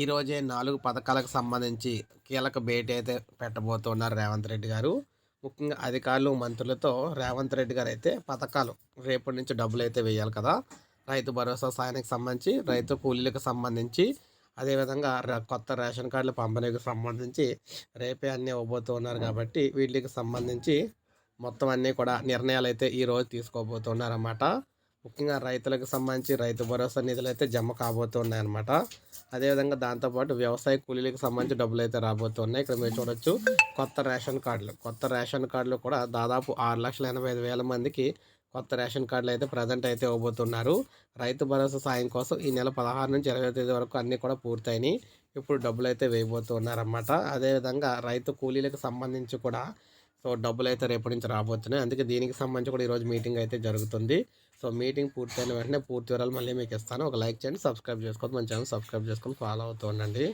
ఈరోజే నాలుగు పథకాలకు సంబంధించి కీలక భేటీ అయితే పెట్టబోతున్నారు రేవంత్ రెడ్డి గారు. ముఖ్యంగా అధికారులు మంత్రులతో రేవంత్ రెడ్డి గారు అయితే పథకాలు రేపటి నుంచి డబ్బులు అయితే వేయాలి కదా. రైతు భరోసా సాయానికి సంబంధించి రైతు కూలీలకు సంబంధించి అదేవిధంగా కొత్త రేషన్ కార్డుల పంపిణీకి సంబంధించి రేపే అన్నీ ఇవ్వబోతున్నారు కాబట్టి వీటికి సంబంధించి మొత్తం అన్నీ కూడా నిర్ణయాలు అయితే ఈరోజు తీసుకోబోతున్నారన్నమాట. ముఖ్యంగా రైతులకు సంబంధించి రైతు భరోసా నిధులు అయితే జమ కాబోతున్నాయి అనమాట అదేవిధంగా దాంతోపాటు వ్యవసాయ కూలీలకు సంబంధించి డబ్బులు అయితే రాబోతున్నాయి. ఇక్కడ మీరు చూడొచ్చు కొత్త రేషన్ కార్డులు. కొత్త రేషన్ కార్డులు కూడా దాదాపు ఆరు లక్షల ఎనభై ఐదు వేల మందికి కొత్త రేషన్ కార్డులు అయితే ప్రజెంట్ అయితే ఇవ్వబోతున్నారు. రైతు భరోసా సాయం కోసం ఈ నెల పదహారు నుంచి ఇరవై తేదీ వరకు అన్నీ కూడా పూర్తయినాయి. ఇప్పుడు డబ్బులు అయితే వేయబోతున్నారన్నమాట. అదేవిధంగా రైతు కూలీలకు సంబంధించి కూడా సో డబ్బులు అయితే రేపటి నుంచి రాబోతున్నాయి. అందుకే దీనికి సంబంధించి కూడా ఈరోజు మీటింగ్ అయితే జరుగుతుంది. సో మీటింగ్ పూర్తయిన వెంటనే పూర్తి వివరాలు మళ్ళీ మీకు ఇస్తాను. ఒక లైక్ చేయండి సబ్స్క్రైబ్ చేసుకోవద్దు. మన ఛానల్ సబ్స్క్రైబ్ చేసుకొని ఫాలో అవుతూ ఉండండి.